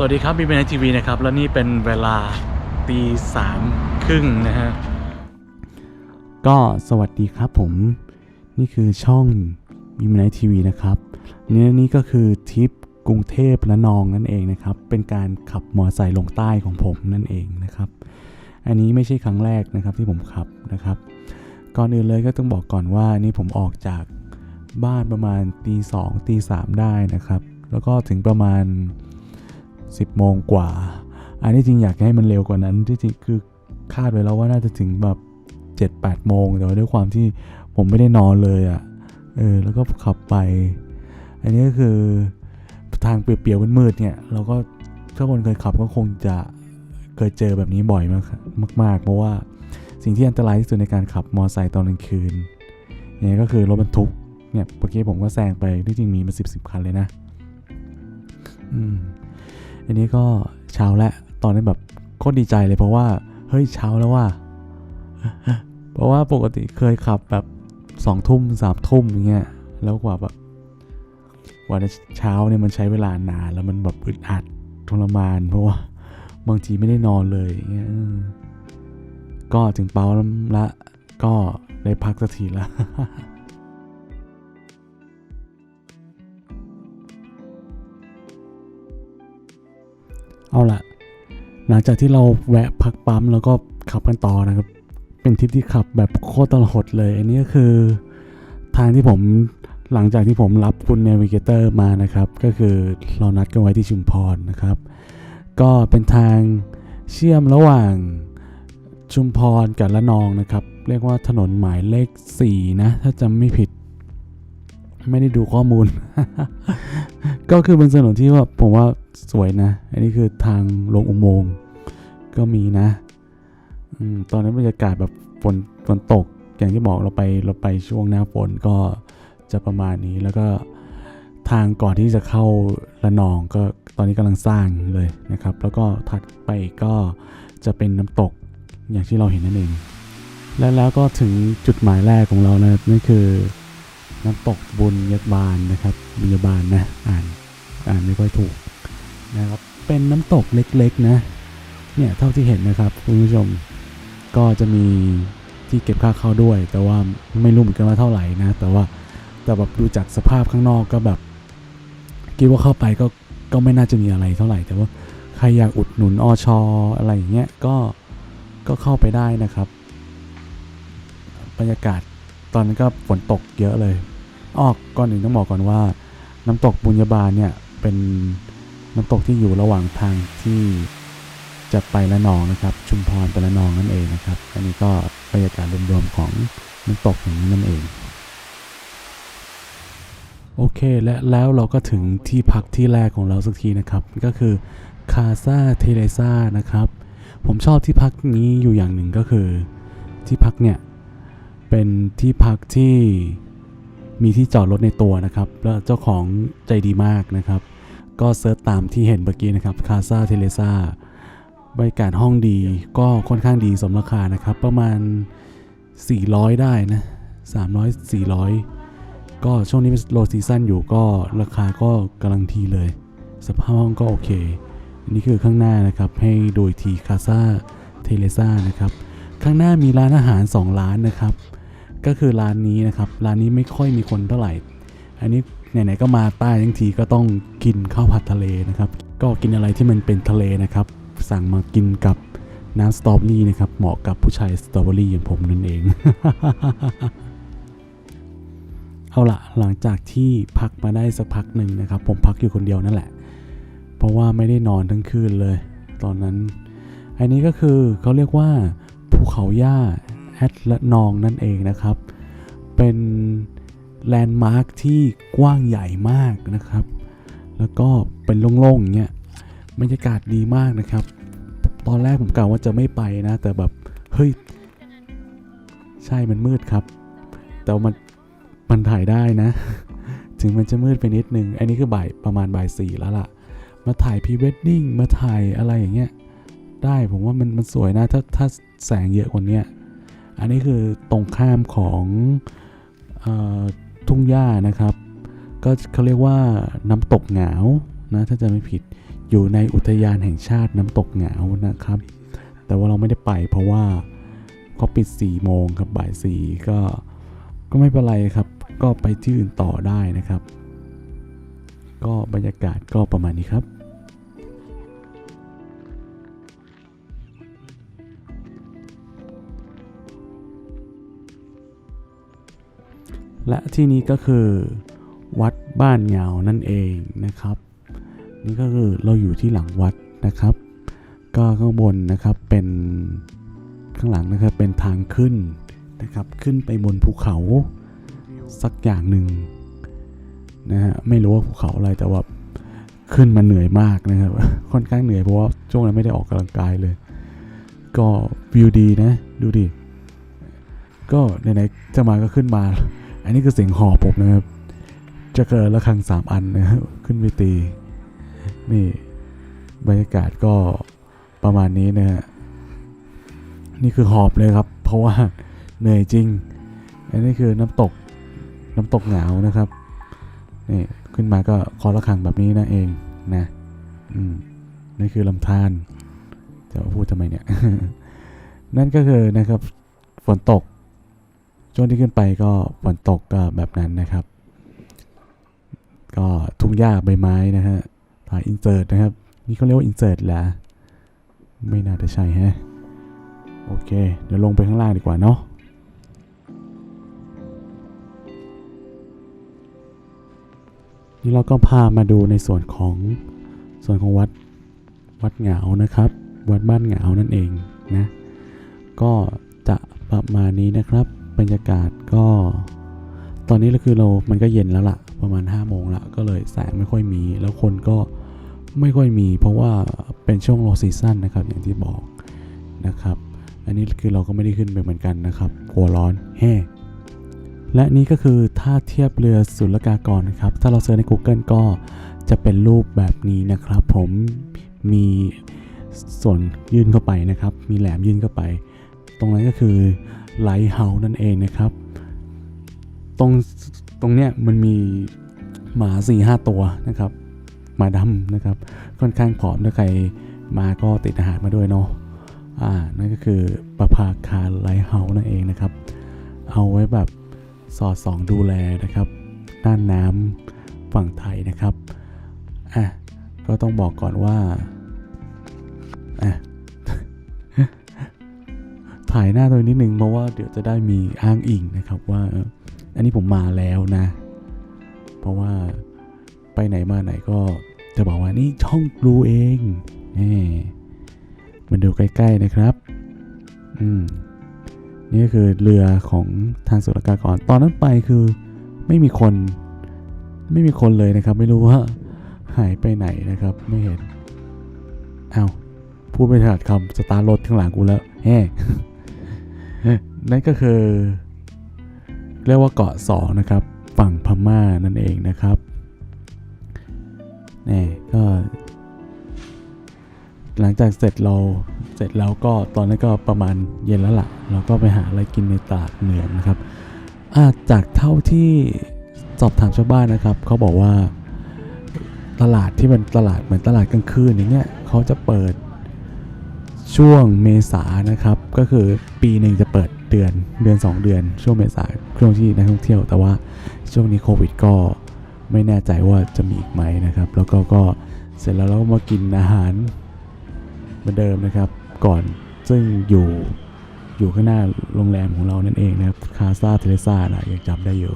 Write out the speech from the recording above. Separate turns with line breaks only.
สวัสดีครับบีบีนทีวีนะครับ แล้วนี่เป็นเวลาตีสามครึ่งนะฮะ ก็สวัสดีครับผม นี่คือช่องบีบีนทีวีนะครับนี่นี่ก็คือทริปกรุงเทพและนองนั่นเองนะครับ เป็นการขับมอเตอร์ไซค์ลงใต้ของผมนั่นเองนะครับ อันนี้ไม่ใช่ครั้งแรกนะครับที่ผมขับนะครับ ก่อนอื่นเลยก็ต้องบอกก่อนว่านี่ผมออกจากบ้านประมาณตีสองตีสามได้นะครับ แล้วก็ถึงประมาณ 10โมงกว่า อันนี้จริงอยากให้มันเร็วกว่านั้นที่จริงคือคาดไว้แล้วว่าน่าจะถึงแบบ7-8โมงแต่ว่าด้วยความที่ผมไม่ได้นอนเลยอะ่ะเออแล้วก็ขับไป อันนี้ก็คือทางเปลี่ยวๆมืดๆเนี่ย เราก็ถ้าคนเคยขับก็คงจะเคยเจอแบบนี้บ่อยมากมากๆ เพราะว่าสิ่งที่อันตรายที่สุดในการขับมอเตอร์ไซค์ตอนกลางคืนเนี่ยก็คือรถบรรทุกเนี่ยเมื่อกี้ผมก็แซงไปที่จริงมีมาสิบสิบคันเลยนะ อืม อันนี้ก็เช้าแล้วตอนนี้แบบโคตรดีใจเลยเพราะว่าเฮ้ยเช้าแล้วว่า เพราะว่าปกติเคยขับแบบสองทุ่มสามทุ่มอย่างเงี้ยแล้วกว่าแบบกว่าจะเช้าเนี่ยมันใช้เวลานานแล้วมันแบบอึดอัดทรมาน เพราะว่าบางทีไม่ได้นอนเลยอย่างเงี้ยก็ถึงเปาแล้วละก็ได้พักสักทีละ เอาละหลังจากที่เราแวะพักปั๊มแล้วก็ขับกันต่อนะครับ เป็นทริปที่ขับแบบโคตรตลดเลย อันนี้ก็คือทางที่ผมหลังจากที่ผมรับคุณเนวิเกเตอร์มานะครับ ก็คือเรานัดกันไว้ที่ชุมพรนะครับ ก็เป็นทางเชื่อมระหว่างชุมพรกับละนองนะครับ เรียกว่าถนนหมายเลข 4 นะ ถ้าจำไม่ผิด ไม่ได้ดูข้อมูล ก็คือเป็นถนนที่ว่าผมว่าสวยนะ อันนี้คือทางลงอุโมงค์ก็มีนะอตอนนั้นบรรยากาศแบบฝนฝนตก อย่างที่บอกเราไปเราไปช่วงหน้าฝนก็จะประมาณนี้แล้วก็ทางก่อนที่จะเข้าละนองก็ตอนนี้กำลังสร้างเลยนะครับ แล้วก็ถัดไปก็จะเป็นน้ำตกอย่างที่เราเห็นนั่นเอง และแล้วก็ถึงจุดหมายแรกของเรานะนั่นคือ น้ำตกบุญยบาลนะครับบุญยบาลนะอ่านอ่านไม่ค่อยถูกนะครับเป็นน้ำตกเล็กๆนะเนี่ยเท่าที่เห็นนะครับคุณผู้ชมก็จะมีที่เก็บค่าเข้าด้วย แต่ว่าไม่รู้เหมือนกันว่าเท่าไหร่นะ แต่ว่าแต่แบบดูจากสภาพข้างนอกก็แบบคิดว่าเข้าไปก็ก็ไม่น่าจะมีอะไรเท่าไหร่ แต่ว่าใครอยากอุดหนุนอชออะไรอย่างเงี้ยก็ก็เข้าไปได้นะครับ บรรยากาศตอนนั้นก็ฝนตกเยอะเลย ออกก่อนอื่นต้องบอกก่อนว่า น้ำตกบุญญาบาลเนี่ยเป็นน้ำตกที่อยู่ระหว่างทางที่จะไปละนองนะครับ ชุมพรไปละนองนั่นเองนะครับ อันนี้ก็บรรยากาศรวมๆของน้ำตกอย่งนี้นั่นเอง โอเคและแล้วเราก็ถึงที่พักที่แรกของเราสักทีนะครับ ก็คือคาซาเทเลซานะครับ ผมชอบที่พักนี้อยู่อย่างหนึ่งก็คือ ที่พักเนี่ย เป็นที่พักที่ มีที่จอดรถในตัวนะครับแล้วเจ้าของใจดีมากนะครับ ก็เซิร์ชตามที่เห็นเมื่อกี้นะครับคาซาเทเลซาบรรยากาศห้องดีก็ค่อนข้างดีสมราคานะครับ ประมาณ 400 ได้นะ 300 400 ก็ช่วงนี้เป็นโลซีซั่นอยู่ก็ราคาก็กำลังทีเลย สภาพห้องก็โอเค อันนี้คือข้างหน้านะครับให้โดูอีกทีคาซาเทเลซานะครับ ข้างหน้ามีร้านอาหาร 2 ร้านนะครับ ก็คือร้านนี้นะครับร้านนี้ไม่ค่อยมีคนเท่าไหร่ อันนี้ไหนๆก็มาใต้ทั้งทีก็ต้องกินข้าวผัดทะเลนะครับ ก็กินอะไรที่มันเป็นทะเลนะครับ สั่งมากินกับน้ำสตรอเบอรี่นะครับเหมาะกับผู้ชายสตรอเบอรี่อย่างผมนั่นเอง เอาละหลังจากที่พักมาได้สักพักหนึ่งนะครับ ผมพักอยู่คนเดียวนั่นแหละ เพราะว่าไม่ได้นอนทั้งคืนเลย ตอนนั้น อันนี้ก็คือเขาเรียกว่าภูเขาหญ้า แอดละนองนั่นเองนะครับ เป็นแลนด์มาร์คที่กว้างใหญ่มากนะครับ แล้วก็เป็นโล่งๆอย่างเงี้ยบรรยากาศดีมากนะครับ ตอนแรกผมกล่าวว่าจะไม่ไปนะ แต่แบบ เฮ้ย ใช่มันมืดครับ แต่ว่ามันมันถ่ายได้นะ ถึงมันจะมืดไปนิดนึง อันนี้คือบ่ายประมาณบ่ายสี่แล้วล่ะ มาถ่ายพรีเวดดิ้งมาถ่ายอะไรอย่างเงี้ยได้ผมว่ามันมันสวยนะ ถ้าถ้าแสงเยอะกว่านี้ อันนี้คือตรงข้ามของออทุ่งหญ้านะครับ ก็เขาเรียกว่าน้ำตกหงาวนะถ้าจะไม่ผิดอยู่ในอุทยานแห่งชาติน้ำตกเหงานะครับ แต่ว่าเราไม่ได้ไปเพราะว่าเขาปิด 4 โมงครับบ่าย4ก็ก็ไม่เป็นไรครับ ก็ไปที่อื่นต่อได้นะครับ ก็บรรยากาศก็ประมาณนี้ครับ และที่นี้ก็คือวัดบ้านเงานั่นเองนะครับ นี่ก็คือเราอยู่ที่หลังวัดนะครับ ก็ข้างบนนะครับเป็นข้างหลังนะครับเป็นทางขึ้นนะครับ ขึ้นไปบนภูเขาสักอย่างหนึ่งนะฮะไม่รู้ว่าภูเขาอะไรแต่ว่าขึ้นมาเหนื่อยมากนะครับ ค่อนข้างเหนื่อยเพราะว่าช่วงนั้นไม่ได้ออกกำลังกายเลย ก็วิวดีนะ ดูดิก็ไหนๆจะมาก็ขึ้นมา อันนี้คือเสียงหอบผมนะครับ จะเกิดละครังสามอันนะครับขึ้นไปตี นี่บรรยากาศก็ประมาณนี้นะฮะ นี่คือหอบเลยครับ เพราะว่าเหนื่อยจริง อันนี้คือน้ำตก น้ำตกเหงานะครับ นี่ขึ้นมาก็คอละคังแบบนี้นะเองนะ อืมนี่คือลำธารจะพูดทำไมเนี่ย นั่นก็คือนะครับ ฝนตก ช่วงที่ขึ้นไปก็ฝนตกก็แบบนั้นนะครับ ก็ทุ่งหญ้าใบไม้นะฮะถ่ายอินเสิร์ตนะครับ นี่เขาเรียกว่าอินเสิร์ตแหละไม่น่าจะใช่ฮะ โอเค เดี๋ยวลงไปข้างล่างดีกว่าเนาะนี่เราก็พามาดูในส่วนของส่วนของวัดวัดเหงานะครับ วัดบ้านเหงานั่นเองนะ ก็จะประมาณนี้นะครับ บรรยากาศก็ ตอนนี้ก็คือเรา มันก็เย็นแล้วละประมาณ 5 โมงละก็เลยแสงไม่ค่อยมี แล้วคนก็ไม่ค่อยมี เพราะว่าเป็นช่วงโลซีซั่นนะครับ อย่างที่บอกนะครับ อันนี้คือเราก็ไม่ได้ขึ้นไปเหมือนกันนะครับกลัวร้อนแฮ่และนี่ก็คือท่าเทียบเรือสุลกากรนะครับ ถ้าเราเซิร์ชใน Google ก็จะเป็นรูปแบบนี้นะครับ ผมมีส่วนยื่นเข้าไปนะครับ มีแหลมยื่นเข้าไป ตรงนั้นก็คือ ไลท์เฮาส์นั่นเองนะครับ ตรงตรงเนี้ยมันมีหมา4ี่ห้าตัวนะครับหมาดำนะครับ ค่อนข้างผอมถ้าใครมาก็ติดอาหารมาด้วยเนาะอ่านั่นก็คือประภาคารไลท์เฮาส์นั่นเองนะครับ เอาไว้แบบสอดส่องดูแลนะครับด้านน้ำฝั่งไทยนะครับอะก็ต้องบอกก่อนว่าอะายหน้าตัวนิดนึงเพราะว่าเดี๋ยวจะได้มีอ้างอิงนะครับว่า อันนี้ผมมาแล้วนะ เพราะว่าไปไหนมาไหนก็จะบอกว่านี่ช่องรูเองแหมมันดูใกล้ๆนะครับ อืมนี่ก็คือเรือของทางสุรกากร ตอนนั้นไปคือไม่มีคน ไม่มีคนเลยนะครับ ไม่รู้ว่าหายไปไหนนะครับ ไม่เห็นเอาวพูดไม่ถนัดคำสตาร์รถข้างหลังกูแล้วแฮ่ นั่นก็คือ เรียกว่าเกาะสองนะครับ ฝั่งพม่านั่นเองนะครับนี่ก็ หลังจากเสร็จเราเสร็จแล้วก็ตอนนั้นก็ประมาณเย็นแล้วละ่ะ เราก็ไปหาอะไรกินในตลาดเหนืองนะครับอาจากเท่าที่สอบถามชาวบ้านนะครับเขาบอกว่าตลาดที่เป็นตลาดเหมือนตลาดกลางคืนอย่างเงี้ยเขาจะเปิดช่วงเมษานะครับ ก็คือปีหนึ่งจะเปิด เดือนเดือน 2 เดือน ช่วงเมษาช่วงที่นักท่องเที่ยว แต่ว่าช่วงนี้โควิดก็ไม่แน่ใจว่าจะมีอีกไหมนะครับ แล้วก็ก็เสร็จแล้วเราก็มากินอาหารเหมือนเดิมนะครับ ก่อนซึ่งอยู่อยู่ข้างหน้าโรงแรมของเรานั่นเองนะครับคาซาเทเลซานะยังจำได้อยู่